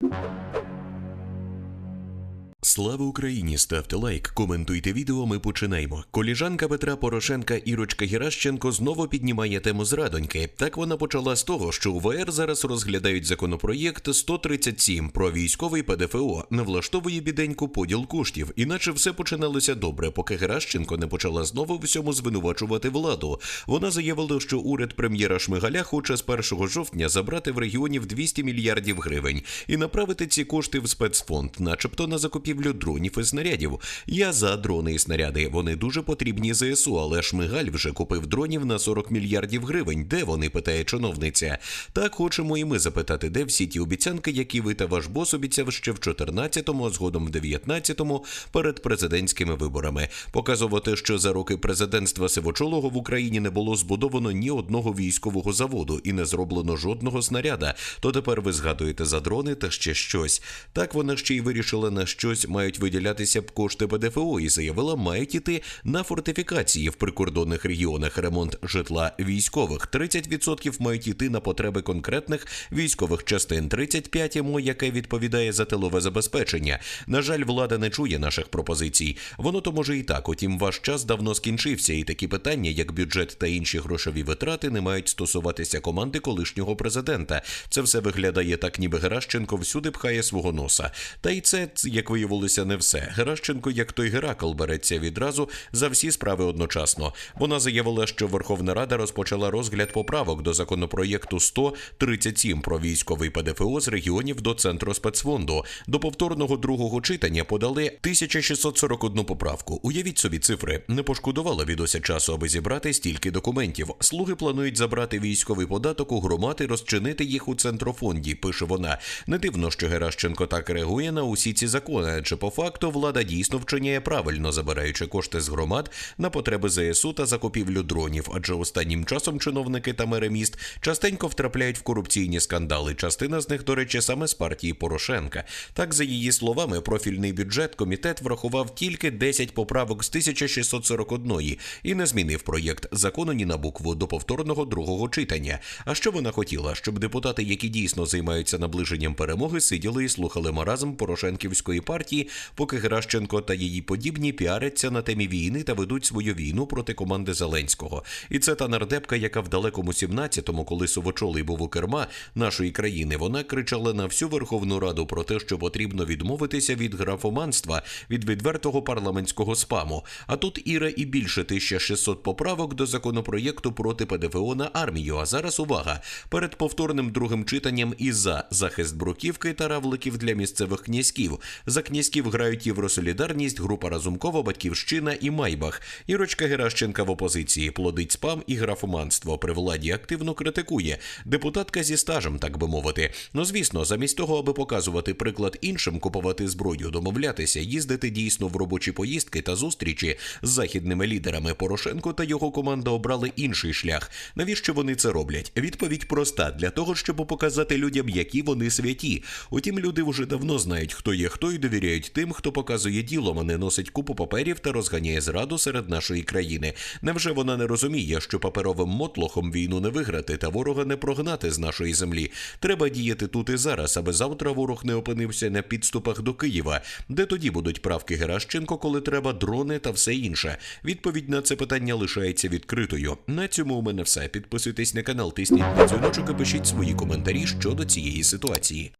you Слава Україні! Ставте лайк, коментуйте відео. Ми починаємо. Коліжанка Петра Порошенка Ірочка Геращенко знову піднімає тему зрадоньки. Так вона почала з того, що у ВР зараз розглядають законопроєкт 137 про військовий ПДФО, не влаштовує біденьку поділ коштів, іначе все починалося добре, поки Геращенко не почала знову всьому звинувачувати владу. Вона заявила, що уряд прем'єра Шмигаля хоче з 1 жовтня забрати в регіонів 200 мільярдів гривень і направити ці кошти в спецфонд, начебто на закупівлю дронів і снарядів. Я за дрони і снаряди. Вони дуже потрібні ЗСУ, але Шмигаль вже купив дронів на 40 мільярдів гривень. Де вони? питає чиновниця. Так хочемо і ми запитати, де всі ті обіцянки, які ви та ваш бос обіцяв ще в 14-му, а згодом в 19-му, перед президентськими виборами. Показувати, що за роки президентства Сивочолого в Україні не було збудовано ні одного військового заводу і не зроблено жодного снаряда. То тепер ви згадуєте за дрони та ще щось. Так вона ще й вирішила на щось мають виділятися б кошти ПДФО і заявила, мають іти на фортифікації в прикордонних регіонах, ремонт житла військових. 30% мають іти на потреби конкретних військових частин. 35% йому, яке відповідає за тилове забезпечення. На жаль, влада не чує наших пропозицій. Воно то може і так. Утім, ваш час давно скінчився, і такі питання, як бюджет та інші грошові витрати, не мають стосуватися команди колишнього президента. Це все виглядає так, ніби Геращенко всюди пхає свого носа. Та й це, як виявилося, не все. Геращенко, як той Геракл, береться відразу за всі справи одночасно. Вона заявила, що Верховна Рада розпочала розгляд поправок до законопроєкту 137 про військовий ПДФО з регіонів до центру спецфонду. До повторного другого читання подали 1641 поправку. Уявіть собі цифри. Не пошкодувала відося часу, аби зібрати стільки документів. Слуги планують забрати військовий податок у громад і розчинити їх у центрофонді. Пише вона. Не дивно, що Геращенко так реагує на усі ці закони, адже по факту влада дійсно вчиняє правильно, забираючи кошти з громад на потреби ЗСУ та закупівлю дронів. Адже останнім часом чиновники та мери міст частенько втрапляють в корупційні скандали. Частина з них, до речі, саме з партії Порошенка. Так, за її словами, профільний бюджет комітет врахував тільки 10 поправок з 1641 і не змінив проєкт закону ні на букву до повторного другого читання. А що вона хотіла, щоб депутати, які дійсно займаються наближенням перемоги, сиділи і слухали маразм Порошенківської партії, поки Геращенко та її подібні піаряться на темі війни та ведуть свою війну проти команди Зеленського. І це та нардепка, яка в далекому 17-му, коли Совочолий був у керма нашої країни, вона кричала на всю Верховну Раду про те, що потрібно відмовитися від графоманства, від відвертого парламентського спаму. А тут Іра і більше 1600 поправок до законопроєкту проти ПДФО на армію. А зараз увага перед повторним другим читанням і за захист бруківки та равликів для місцевих князьків. За князьків грають Євросолідарність, група Разумкова, Батьківщина і Майбах. Ірочка Геращенка в опозиції плодить спам і графоманство. При владі активно критикує. Депутатка зі стажем, так би мовити. Ну звісно, замість того, аби показувати приклад іншим, купувати зброю, домовлятися, їздити дійсно в робочі поїздки та зустрічі з західними лідерами. Порошенко та його команда обрали інший шлях. Навіщо вони це роблять? Відповідь проста для того, щоб показати людям, які вони святі. Утім, люди вже давно знають, хто є хто, і довіряють тим, хто показує ділом, а не носить купу паперів та розганяє зраду серед нашої країни. Невже вона не розуміє, що паперовим мотлохом війну не виграти та ворога не прогнати з нашої землі? Треба діяти тут і зараз, аби завтра ворог не опинився на підступах до Києва, де тоді будуть правки Геращенко, коли треба дрони та все інше. Відповідь на це питання лишається відкритою. На цьому у мене все. Підписуйтесь на канал, тисніть на дзвіночок і пишіть свої коментарі щодо цієї ситуації.